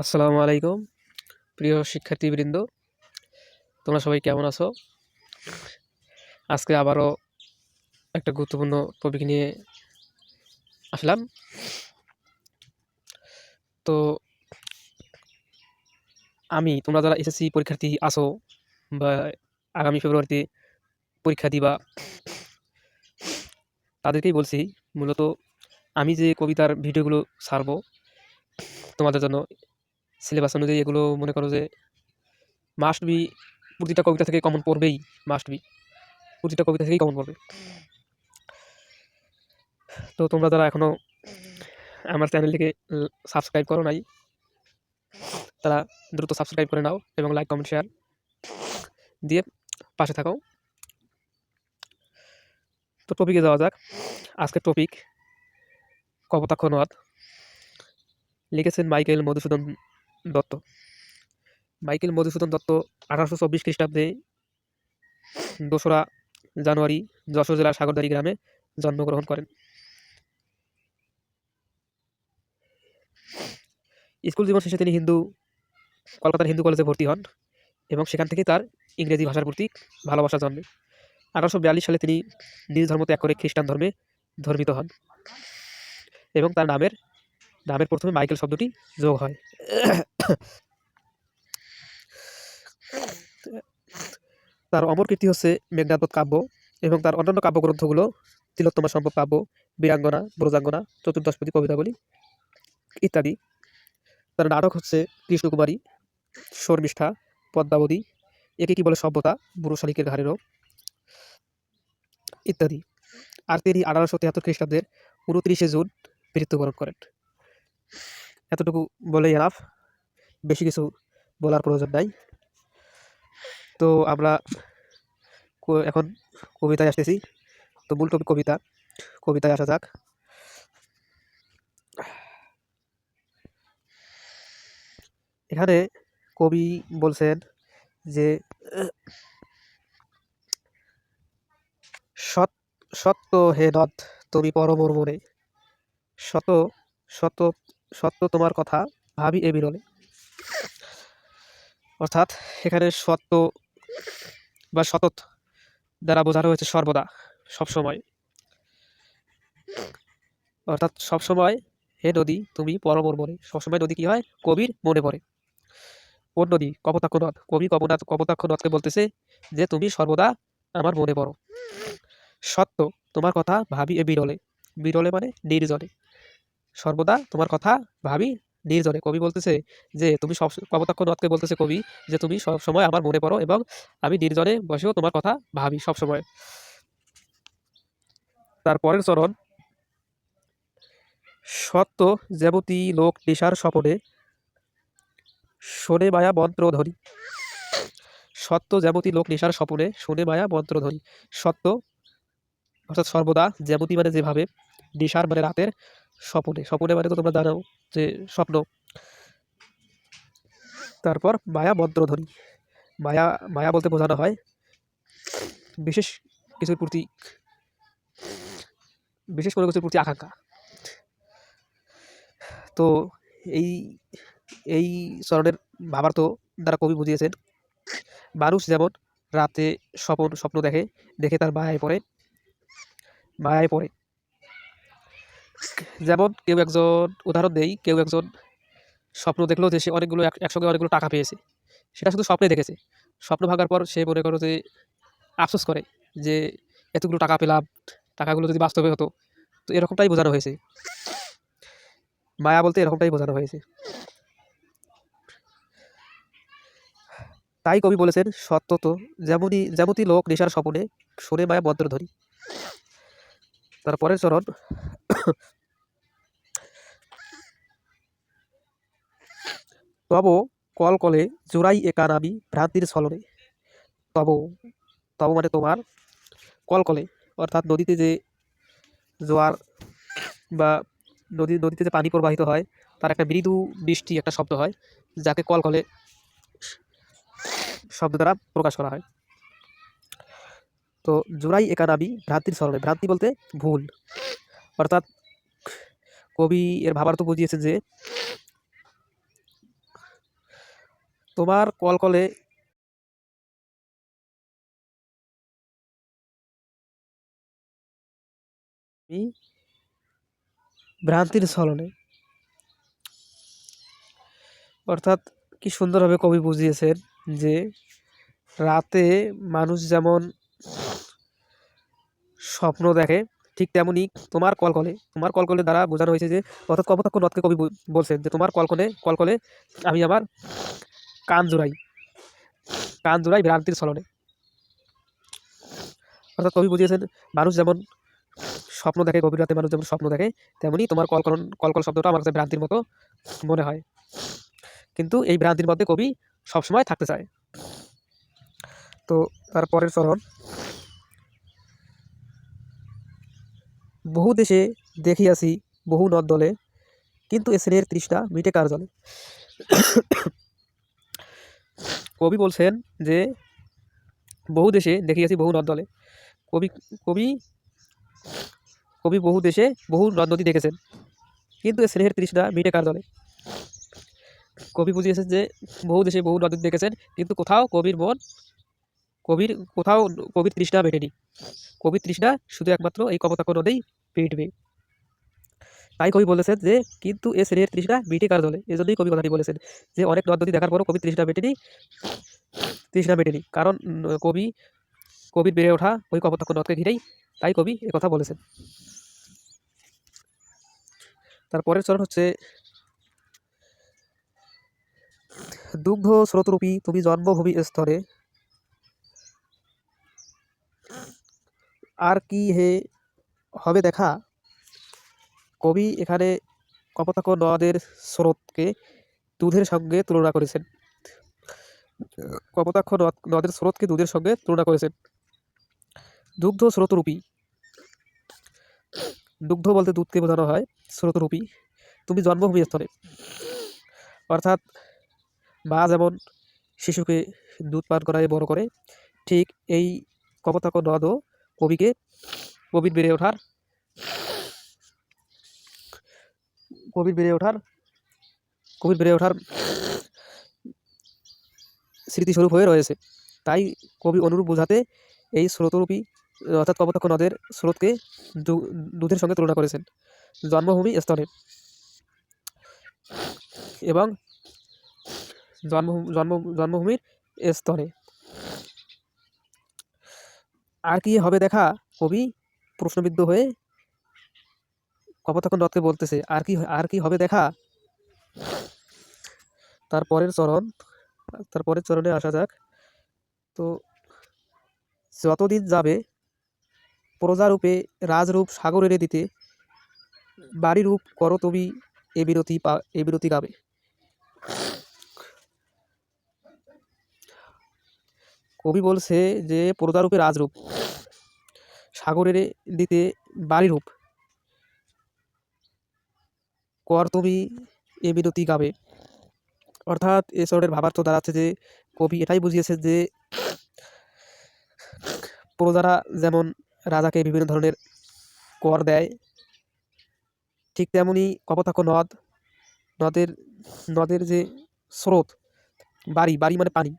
আসসালামু আলাইকুম, প্রিয় শিক্ষার্থীবৃন্দ। তোমরা সবাই কেমন আছো? আজকে আবারও একটা গুরুত্বপূর্ণ টপিক নিয়ে আসলাম। তো আমি, তোমরা যারা এসএসসি পরীক্ষার্থী আসো বা আগামী ফেব্রুয়ারিতে পরীক্ষা দিবা, তাদেরকেই বলছি, মূলত আমি যে কবিতার ভিডিওগুলো ছাড়বো, তোমাদের জন্য সিলেবাস অনুযায়ী এগুলো মনে করো যে মাস্ট বি প্রতিটা কবিতা থেকে কমন পড়বেই মাস্ট বি প্রতিটা কবিতা থেকেই কমন পড়বে। তো তোমরা যারা এখনও আমার চ্যানেলটিকে সাবস্ক্রাইব করো নাই, তারা দ্রুত সাবস্ক্রাইব করে নাও এবং লাইক কমেন্ট শেয়ার দিয়ে পাশে থাকো। তো টপিকে যাওয়া যাক। আজকের টপিক কপোতাক্ষ নদ লিখেছেন মাইকেল মধুসূদন দত্ত। মাইকেল মধুসূদন দত্ত আঠারোশো চব্বিশ খ্রিস্টাব্দে দোসরা জানুয়ারি যশোর জেলার সাগরদারি গ্রামে জন্মগ্রহণ করেন। স্কুল জীবন শেষে তিনি হিন্দু, কলকাতার হিন্দু কলেজে ভর্তি হন এবং সেখান থেকে তার ইংরেজি ভাষার প্রতি ভালোবাসা জন্মে। আঠারোশো বিয়াল্লিশ সালে তিনি নিজ ধর্ম ত্যাগ করে খ্রিস্টান ধর্মে ধর্মিত হন এবং তার নামের নামের প্রথমে মাইকেল শব্দটি যোগ হয়। তার অমর কীর্তি হচ্ছে মেঘনাদবধ কাব্য এবং তার অন্যান্য কাব্যগ্রন্থগুলো তিলোত্তমা সম্ভব কাব্য, বীরাঙ্গনা, ব্রজাঙ্গনা চতুর্দশপতি কবিতাবলী ইত্যাদি। তার নাটক হচ্ছে কৃষ্ণকুমারী, শর্মিষ্ঠা, পদ্মাবতী, একে কি বলে সভ্যতা, বুড়ো শালিকের ঘাড়েরও ইত্যাদি। আর তিনি আঠারোশো তিয়াত্তর খ্রিস্টাব্দের উনত্রিশে জুন মৃত্যুবরণ করেন। এতটুকু বলেই এনাফ বেশি কিছু বলার প্রয়োজন নাই। তো আমরা এখন কবিতায় আসতেছি। তো মূল টপিক কবিতা। কবিতায় আসা যাক। এখানে কবি বলছেন যে, সৎ, সত্য হে নদ, তুমি পরমর মনে শত শত সত্য তোমার কথা, ভাবি এ বিরলে। অর্থাৎ এখানে সত্য বা সতত দ্বারা বোঝানো হয়েছে সর্বদা সবসময় অর্থাৎ সবসময় হে নদী, তুমি পরমর মনে সবসময় নদী কি হয়? কবির মনে পড়ে। কোন নদী, কপোতাক্ষ নদ, কবি কপনাথ কপোতাক্ষ নদকে বলতেছে যে, তুমি সর্বদা আমার মনে পড়ো। সত্য তোমার কথা, ভাবি এ বিরলে। বিরলে মানে নির্জনে। সর্বদা তোমার কথা ভাবি। নির্জনে কবি বলতেছে যে, তুমি সব কপোতাক্ষ নদকে বলতেছে কবি যে, তুমি সব সময় আমার মনে পড়ো এবং আমি নির্জনে বসেও তোমার কথা ভাবি সব সময়। তারপরের চরণ, সত্য যেমতি লোক নেশার স্বপনে শোনে মায়া মন্ত্র ধরি। সত্য যেমতি লোক নেশার স্বপনে শোনে মায়া মন্ত্র ধরি। সত্য, অর্থাৎ সর্বদা যেমতি মানে যেভাবে, নেশার মানে রাতের স্বপনে স্বপনে মানে তো তোমরা জানো যে স্বপ্ন। তারপর মায়া মন্ত্রধ্বনি মায়া মায়া বলতে বোঝানো হয় বিশেষ কিছুর প্রতি, বিশেষ কোনো কিছুর প্রতি আকাঙ্ক্ষা। তো এই এই চরণের ভাবার্থ দ্বারা কবি বুঝিয়েছেন, মানুষ যেমন রাতে স্বপন, স্বপ্ন দেখে দেখে তার মায়ায় পড়ে মায়ায় পড়ে। যেমন কেউ একজন উদাহরণ দেই, কেউ একজন স্বপ্ন দেখল যে সে অনেকগুলো এক- একসঙ্গে অনেকগুলো টাকা পেয়েছে। সেটা শুধু স্বপ্নে দেখেছে। স্বপ্ন ভাগার পর সে মনে করো যে আফসোস করে যে এতগুলো টাকা পেলাম, টাকাগুলো যদি বাস্তবে হতো। তো এরকমটাই বোঝানো হয়েছে। মায়া বলতে এরকমটাই বোঝানো হয়েছে। তাই কবি বলেছেন, সত্য তো যেমনই যেমনই লোক নেশার স্বপনে, শোনে মায়া মন্ত্রধ্বনি তারপরের চরণ তব কল কলে জোড়াই একা নামি ভ্রান্তির ছলনে। তব তব মানে তোমার কল কলে, অর্থাৎ নদীতে যে জোয়ার বা নদী, নদীতে যে পানি প্রবাহিত হয়, তার একটা মৃদু বৃষ্টি একটা শব্দ হয়, যাকে কল কলে শব্দ দ্বারা প্রকাশ করা হয়। তো জোড়াই একা নামি ভ্রান্তির ছলনে, ভ্রান্তি বলতে ভুল। অর্থাৎ কবি এর ভাবার্থ বুঝিয়েছে যে তোমার কল কলে ভ্রান্তির ছলনে। অর্থাৎ কি সুন্দরভাবে কবি বুঝিয়েছেন যে রাতে মানুষ যেমন স্বপ্ন দেখে, ঠিক তেমনি তোমার কলকলে তোমার কলকলে দ্বারা বোঝানো হয়েছে যে অর্থাৎ কপোতাক্ষ নদকে কবি বলছেন যে তোমার কলকলে কলকলে আমি আমার কান জোড়াই কান জোড়াই ভ্রান্তির ছলনে। অর্থাৎ কবি বুঝিয়েছেন, মানুষ যেমন স্বপ্ন দেখে, গভীর রাতে মানুষ যেমন স্বপ্ন দেখে, তেমনি তোমার কলকলন, কলকল শব্দটা আমার কাছে ভ্রান্তির মতো মনে হয়। কিন্তু এই ভ্রান্তির মধ্যে কবি সবসময় থাকতে চায়। তো তারপরের চরণ বহু দেশে দেখিয়াছি বহু নদ দলে কিন্তু এ স্নেহের তৃষ্ণা মিটে কার জলে? কবি বলছেন যে, বহু দেশে, দেখিয়াছি বহু নদ দলে কবি কবি কবি বহু দেশে বহু নদ নদী দেখেছেন। কিন্তু এ স্নেহের তৃষ্ণা মিটে কার দলে? কবি বুঝিয়েছেন যে, বহু দেশে বহু নদ দেখেছেন, কিন্তু কোথাও কবির মন, কবির, কোথাও কবির তৃষ্ণা মেটেনি। কবির তৃষ্ণা শুধু একমাত্র এই কপোতাক্ষ নদেই মিটবে তাই কবি বলেছেন যে, কিন্তু এ শ্রেণির তৃষ্ণা মিটে কার জলে এজন্যই কবি কথাটি বলেছেন যে, অনেক নদ দেখার পরও কবির তৃষ্ণা মেটেনি তৃষ্ণা মেটেনি কারণ কবি, কবির বেড়ে ওঠা ওই কপোতাক্ষ নদকে ঘিরেই তাই কবি কথা বলেছেন। তারপরের চরণ হচ্ছে, দুগ্ধ স্রোতরূপী তুমি জন্মভূমি স্তরে। আর কি হে হবে দেখা কবি এখানে কপোতাক্ষ নদের স্রোতকে দুধের সঙ্গে তুলনা করেছেন। কপোতাক্ষ নদ নদের স্রোতকে দুধের সঙ্গে তুলনা করেছেন। দুগ্ধ স্রোতরূপী। দুগ্ধ বলতে দুধকে বোঝানো হয়, স্রোতরূপী। তুমি জন্মভূমি স্তরে অর্থাৎ মা যেমন শিশুকে দুধ পান করায় বড় করে, ঠিক এই কপোতাক্ষ নদও কবিকে কবির বেড়ে ওঠার কবির বেড়ে ওঠার কবির বেড়ে ওঠার স্মৃতিস্বরূপ হয়ে রয়েছে। তাই কবি অনুরূপ বোঝাতে এই স্রোতরূপী, অর্থাৎ কপোতাক্ষ নদের স্রোতকে দুধের সঙ্গে তুলনা করেছেন। জন্মভূমি স্তরে এবং জন্ম জন্ম, জন্মভূমির স্তরে আর কি হবে দেখা? কবি প্রশ্নবিদ্ধ হয়ে কপোতাক্ষ নদকে বলতেছে, আর কি আর কি হবে দেখা? তারপরের চরণ, তারপরের চরণে আসা যাক। তো যতদিন যাবে, প্রজারূপে রাজরূপ সাগরেরে দিতে বাড়িরূপ করো তুমি এ বিরতি পা এ বিরতি গাবে। কবি বলছে যে, প্রজারূপে রাজরূপ, সাগরের দিতে বাড়িরূপ কর তুমি এ বিরতি গাবে। অর্থাৎ এ চরণের ভাবার্থ দাঁড়াচ্ছে যে, কবি এটাই বুঝিয়েছে যে, প্রজারা যেমন রাজাকে বিভিন্ন ধরনের কর দেয়, ঠিক তেমনি কপোতাক্ষ নদ, নদের নদের যে স্রোত, বাড়ি বাড়ি মানে পানি।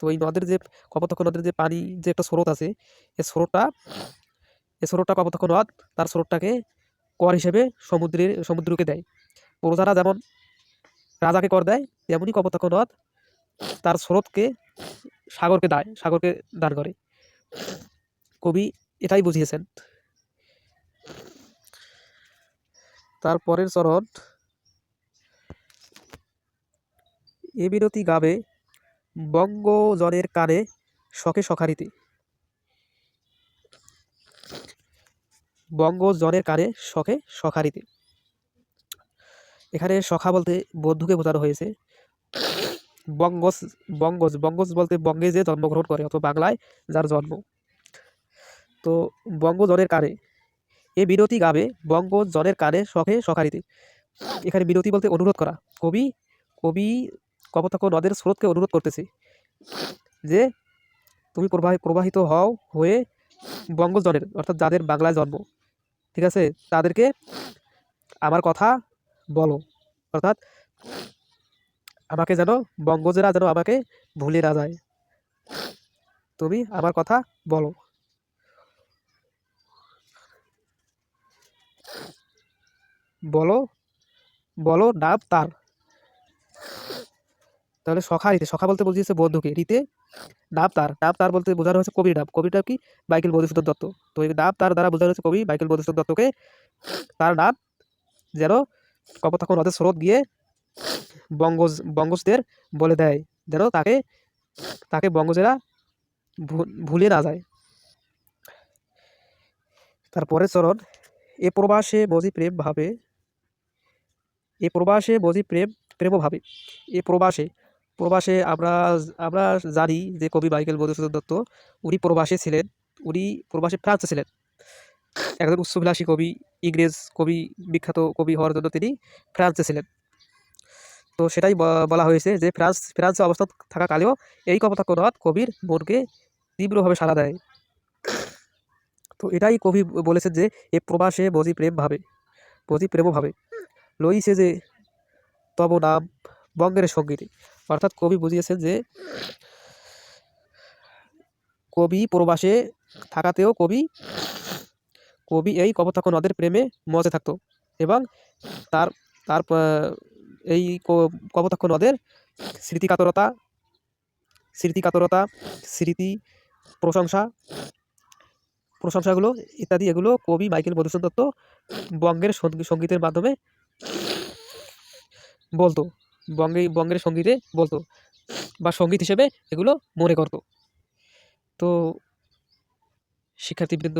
তো এই নদের যে, কপোতাক্ষ নদের যে পানি, যে একটা স্রোত আছে, এ স্রোতটা এই স্রোতটা কপোতাক্ষ নদ, তার স্রোতটাকে কর হিসেবে সমুদ্রের, সমুদ্রকে দেয়। প্রজারা যেমন রাজাকে কর দেয় তেমনই কপোতাক্ষ নদ তার স্রোতকে সাগরকে দায়, সাগরকে দান করে। কবি এটাই বুঝিয়েছেন। তারপরের চরণ এ বিরতি গাবে বঙ্গজনের কানে শখে সখারিতে। বঙ্গজনের কানে শখে সখারিতে। এখানে সখা বলতে বন্ধুকে বোঝানো হয়েছে। বঙ্গজ বঙ্গজ বঙ্গজ বলতে বঙ্গে যে জন্মগ্রহণ করে অথবা বাংলায় যার জন্ম। তো বঙ্গজনের কানে, এ বিরতি গাবে বঙ্গজনের কানে শখে সখারিতে। এখানে বিরতি বলতে অনুরোধ করা। কবি কবি কপোতাক্ষ নদের স্রোতকে অনুরোধ করতেছে যে, তুমি প্রবাহি, প্রবাহিত হও হয়ে বঙ্গজনের অর্থাৎ যাদের বাংলায় জন্ম, ঠিক আছে? তাদেরকে আমার কথা বলো। অর্থাৎ আমাকে যেন বঙ্গজেরা যেন আমাকে ভুলে না যায়। তুমি আমার কথা বলো। বলো বলো নাম তার। তাহলে সখা রীতে, সখা বলতে বুঝিয়েছে বন্ধুকে, রীতে, নাম তার। নাম তার বলতে বোঝানো হয়েছে কবির নাম। কবির নাম কি? মাইকেল মধুসূদন দত্ত। তো এই নাম তার দ্বারা বোঝানো হচ্ছে কবি মাইকেল মধুসূদন দত্তকে। তার নাম যেন কপোতাক্ষ নদের স্রোত গিয়ে বঙ্গজ, বঙ্গজদের বলে দেয় যেন তাকে তাকে বঙ্গজেরা ভুলে না যায়। তারপরে চরণ, এ প্রবাসে বজি প্রেম ভাবে, এ প্রবাসে বজি প্রেম প্রেম ভাবে, এ প্রবাসে প্রবাসে আমরা আমরা জানি যে কবি মাইকেল মধুসূদন দত্ত উনি প্রবাসে ছিলেন, উনি প্রবাসে ফ্রান্সে ছিলেন। একজন উচ্চবিলাসী কবি, ইংরেজ কবি, বিখ্যাত কবি হওয়ার জন্য তিনি ফ্রান্সে ছিলেন। তো সেটাই বলা হয়েছে যে ফ্রান্স, ফ্রান্সে অবস্থান থাকাকালেও এই কপোতাক্ষ নদ কবির মনকে তীব্রভাবে সাড়া দেয়। তো এটাই কবি বলেছেন যে এ প্রবাসে বজি প্রেম ভাবে, বজি প্রেম ভাবে। লইছে যে তব নাম বঙ্গের সঙ্গীতে। অর্থাৎ কবি বুঝিয়েছেন যে কবি প্রবাসে থাকাতেও কবি কবি এই কপোতাক্ষ নদের প্রেমে মজে থাকতো এবং তার তার এই কপোতাক্ষ নদের স্মৃতিকাতরতা স্মৃতিকাতরতা, স্মৃতি প্রশংসা, প্রশংসাগুলো ইত্যাদি এগুলো কবি মাইকেল মধুসূদন দত্ত বঙ্গের সঙ্গীতের মাধ্যমে বলতো, বঙ্গে, বঙ্গের সঙ্গীতে বলতো বা সংগীত হিসেবে এগুলো মনে করতো। তো শিক্ষার্থীবৃন্দ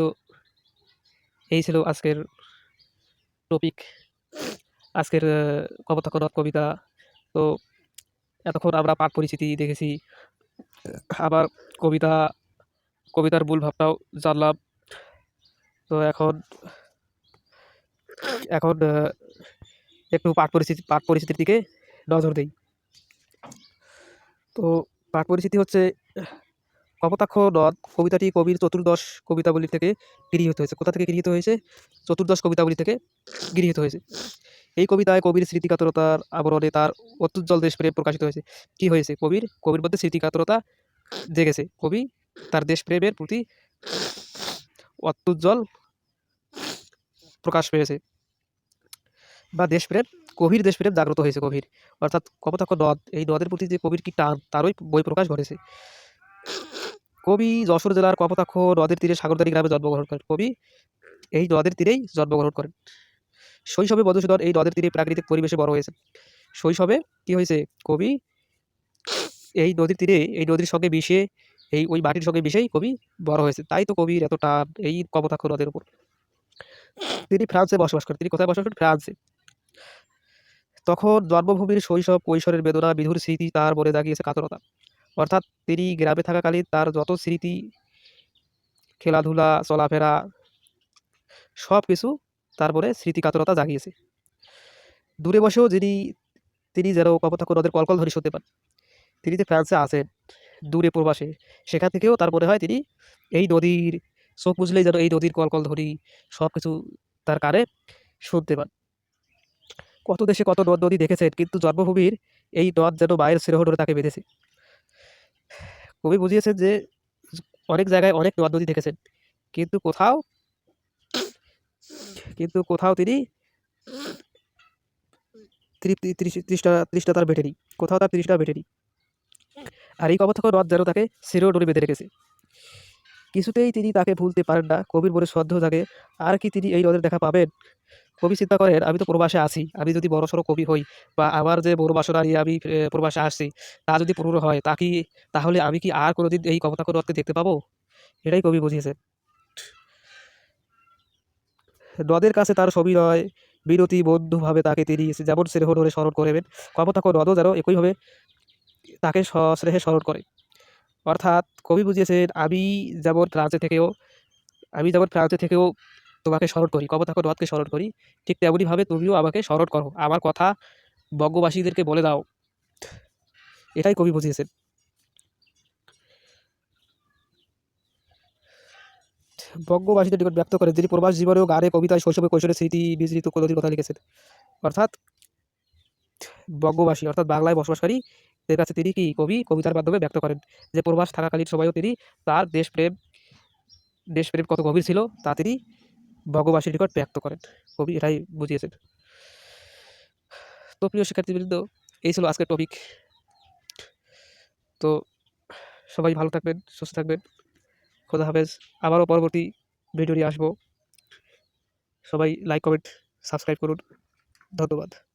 এই ছিল আজকের টপিক আজকের নদ কবিতা। তো এতক্ষণ আমরা পাঠ পরিচিতি দেখেছি। আবার কবিতা, কবিতার মূল ভাবটাও জানলাম। তো এখন এখন একটু পাঠ পরিচিতি, পাঠ পরিচিতির দিকে নজর দেই। তো পাঠ পরিচিতি হচ্ছে কপোতাক্ষ নদ কবিতাটি কবির চতুর্দশ কবিতাবলী থেকে গৃহীত হয়েছে। কোথা থেকে গৃহীত হয়েছে? চতুর্দশ কবিতাবলী থেকে গৃহীত হয়েছে। এই কবিতায় কবির স্মৃতিকাতরতার আবরণে তার অত্যুজ্জ্বল দেশপ্রেম প্রকাশিত হয়েছে। কি হয়েছে? কবির কবির মধ্যে স্মৃতিকাতরতা জেগেছে। কবি তার দেশপ্রেমের প্রতি অত্যুজ্জ্বল প্রকাশ পেয়েছে বা দেশপ্রেম গভীর দেশপ্রেম জাগ্রত হয়েছে কবির। অর্থাৎ কপোতাক্ষ নদ এই নদের প্রতি যে কবির কি টান, তারই বই প্রকাশ ঘটেছে। কবি যশোর জেলার কপোতাক্ষ নদের তীরে সাগরদারি গ্রামে জন্মগ্রহণ করেন কবি। এই নদের তীরেই জন্মগ্রহণ করেন। শৈশবে মধুসূদন এই নদের তীরে প্রাকৃতিক পরিবেশে বড় হয়েছে। শৈশবে কি হয়েছে কবি? এই নদীর তীরে, এই নদীর সঙ্গে মিশে, এই ওই মাটির সঙ্গে মিশেই কবি বড় হয়েছে। তাই তো কবির এত টান এই কপোতাক্ষ নদের উপর। তিনি ফ্রান্সে বসবাস করেন। তিনি কোথায় বসবাস করেন? ফ্রান্সে। তখন জন্মভূমির শৈশব কৈশোরের বেদনা, বিধুর স্মৃতি তার মনে জাগিয়েছে কাতরতা। অর্থাৎ তিনি গ্রামে থাকাকালীন তার যত স্মৃতি, খেলাধুলা, চলাফেরা সব কিছু তারপরে স্মৃতিকাতরতা জাগিয়েছে। দূরে বসেও যিনি, তিনি যেন কপোতাক্ষ নদের কলকল ধ্বনি শুনতে পান। তিনি যে ফ্রান্সে আছেন, দূরে প্রবাসে, সেখান থেকেও তার মনে হয় তিনি এই নদীর চোখ বুঝলেই যেন এই নদীর কলকল ধরি সব কিছু তার কানে শুনতে পান। কত দেশে কত নদ নদী দেখেছেন, কিন্তু জন্মভূমির এই নদ যেন মায়ের স্নেহ ধরে তাকে বেঁধেছে। কবি বুঝিয়েছেন যে, অনেক জায়গায় অনেক নদী দেখেছেন। কিন্তু কোথাও কিন্তু কোথাও তিনি তৃষ্ণা তৃষ্ণা তার ভেটেনি। কোথাও তার তৃষ্ণা ভেটেনি। আর এই কবর থেকে নদ যেন তাকে শিরেও ডোরে বেঁধে রেখেছে। কিছুতেই তিনি তাকে ভুলতে পারেন না। কবির মনে সন্দেহ থাকে আর কি তিনি এই নদের দেখা পাবেন? কবি চিন্তা করেন, আমি তো প্রবাসে আছি, আমি যদি বড় সড়ো কবি হই বা আমার যে বড় বাসনা নিয়ে আমি প্রবাসে আসছি, তা যদি পূর্ণ হয়, তা কি, তাহলে আমি কি আর কোনোদিন এই কপোতাক্ষ নদকে দেখতে পাবো? এটাই কবি বুঝিয়েছে নদের কাছে তার ছবি নয়, বিরতি বন্ধুভাবে তাকে তিনি যেমন স্নেহ ধরে স্মরণ করবেন কপোতাক্ষ নদও যেন একইভাবে তাকে সস্নেহে স্মরণ করে। অর্থাৎ কবি বুঝিয়েছেন, আমি যেমন ফ্রান্সে থেকেও, আমি যেমন ফ্রান্সে থেকেও তোমাকে স্মরণ করি কপোতাক্ষ রথকে স্মরণ করি, ঠিক তেমনইভাবে তুমিও আমাকে স্মরণ করো। আমার কথা বঙ্গবাসীদেরকে বলে দাও। এটাই কবি বুঝিয়েছেন। বঙ্গবাসীদের নিকট ব্যক্ত করে যিনি প্রবাস জীবনেও গানে, কবিতায়, শৈশবে কৈশোরের স্মৃতি, বিজড়িত নদীর কথা লিখেছেন। অর্থাৎ বঙ্গবাসী, অর্থাৎ বাংলায় বসবাসকারী এর কাছে তিনি কি কবি? কবিতার মাধ্যমে ব্যক্ত করেন যে, প্রবাস থাকাকালীন সময়ও তিনি তার দেশপ্রেম দেশপ্রেম কত গভীর ছিল তা তিনি বঙ্গবাসীর নিকট ব্যক্ত করেন। কবি এটাই বুঝিয়েছেন। তো প্রিয় শিক্ষার্থীবৃন্দ, এই ছিল আজকের টপিক তো সবাই ভালো থাকবেন, সুস্থ থাকবেন। খোদা হাফেজ। আবারও পরবর্তী ভিডিও নিয়ে আসব। সবাই লাইক কমেন্ট সাবস্ক্রাইব করুন। ধন্যবাদ।